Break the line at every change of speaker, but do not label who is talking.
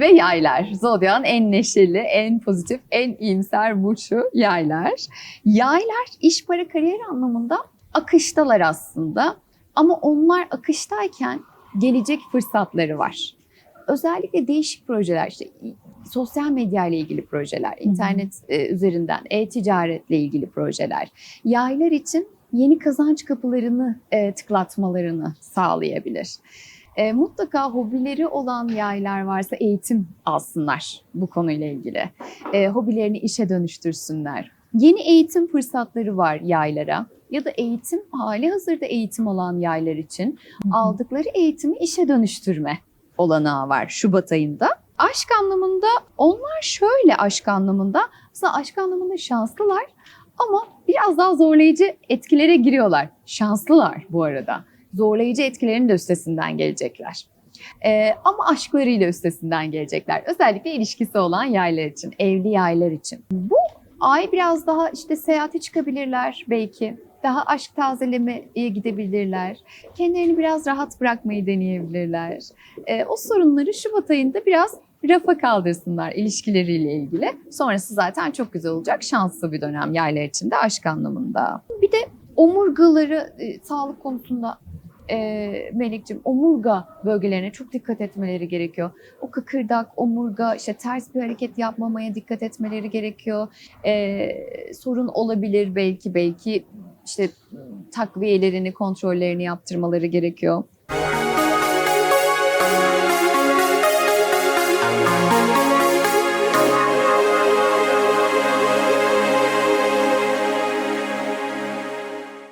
yaylar. Zodyan en neşeli, en pozitif, en iyimser burcu yaylar. Yaylar iş, para, kariyer anlamında akıştalar aslında. Ama onlar akıştayken gelecek fırsatları var. Özellikle değişik projeler, işte sosyal medya ile ilgili projeler, internet e, üzerinden e-ticaretle ilgili projeler. Yaylar için yeni kazanç kapılarını e, tıklatmalarını sağlayabilir. E, mutlaka hobileri olan yaylar varsa eğitim alsınlar bu konuyla ilgili. E, hobilerini işe dönüştürsünler. Yeni eğitim fırsatları var yaylara ya da eğitim hali hazırda eğitim olan yaylar için aldıkları eğitimi işe dönüştürme olanağı var Şubat ayında. Aşk anlamında onlar şöyle aşk anlamında aslında aşk anlamında şanslılar ama biraz daha zorlayıcı etkilere giriyorlar. Şanslılar bu arada. Zorlayıcı etkilerin de üstesinden gelecekler. Ee, ama aşklarıyla üstesinden gelecekler. Özellikle ilişkisi olan yaylar için, evli yaylar için. Bu ay biraz daha işte seyahate çıkabilirler belki. Daha aşk tazelemeye gidebilirler. Kendilerini biraz rahat bırakmayı deneyebilirler. Ee, o sorunları Şubat ayında biraz rafa kaldırsınlar ilişkileriyle ilgili. Sonrası zaten çok güzel olacak. Şanslı bir dönem yaylar için de aşk anlamında. Bir de omurgaları e, sağlık konusunda e, Melek'ciğim omurga bölgelerine çok dikkat etmeleri gerekiyor. O kıkırdak, omurga, işte ters bir hareket yapmamaya dikkat etmeleri gerekiyor. E, sorun olabilir belki belki işte takviyelerini, kontrollerini yaptırmaları gerekiyor.